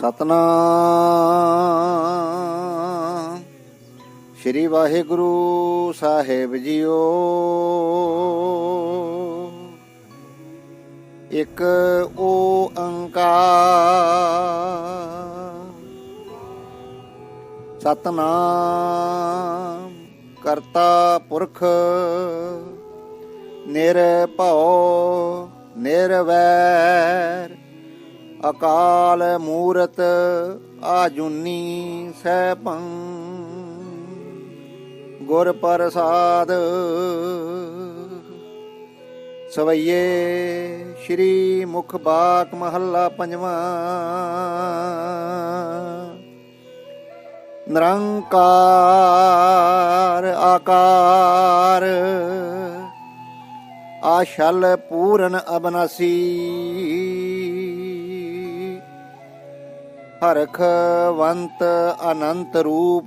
ਸਤਨਾਮ। ਸ੍ਰੀ ਵਾਹਿਗੁਰੂ ਸਾਹਿਬ ਜੀਓ। ਇੱਕ ਓੰਕਾਰ। ਸਤਨਾਮ ਕਰਤਾ ਪੁਰਖ ਨਿਰਭਉ ਨਿਰਵੈਰ। ਅਕਾਲ ਮੂਰਤ ਆਜੁਨੀ ਸੈਭੰ, ਗੁਰ ਪ੍ਰਸਾਦ। ਸਵਈਏ ਸ਼੍ਰੀ ਮੁਖ ਬਾਕ ਮਹੱਲਾ ਪੰਜਵਾਂ। ਨਿਰੰਕਾਰ ਆਕਾਰ, ਆਸ਼ਲ ਪੂਰਨ ਅਬਨਾਸੀ। ਹਰਖਵੰਤ ਅਨੰਤ ਰੂਪ।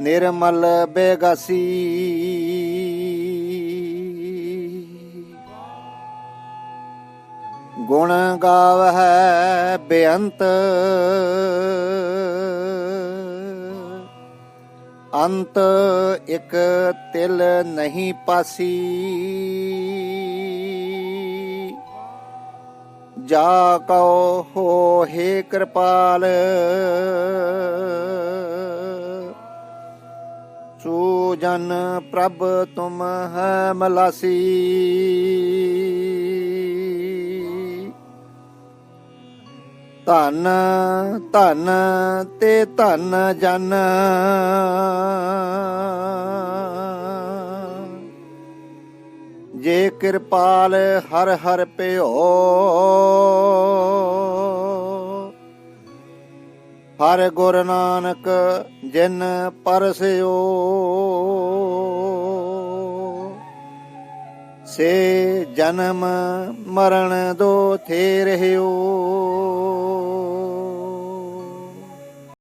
ਨਿਰਮਲ ਬੇਗਾਸੀ। ਗੁਣ ਗਾਵ ਹੈ ਬੇਅੰਤ। ਅੰਤ ਇਕ ਤਿਲ ਨਹੀਂ ਪਾਸੀ। ਜਾ ਕਉ ਹੋਏ ਕਿਰਪਾਲ। ਸੋ ਜਨ ਪ੍ਰਭ ਤੁਮ ਹੈ ਮਲਾਸੀ। ਧਨ ਧਨ ਤੇ ਧਨ ਜਨ। ਜੇ ਕਿਰਪਾਲ ਹਰ ਹਰ ਪਿਓ ਹਰ ਗੁਰ ਨਾਨਕ ਜਿਨ ਪਰਸਿਓ ਸੇ ਜਨਮ ਮਰਨ ਦੋ ਥੇ ਰਹਿਓ।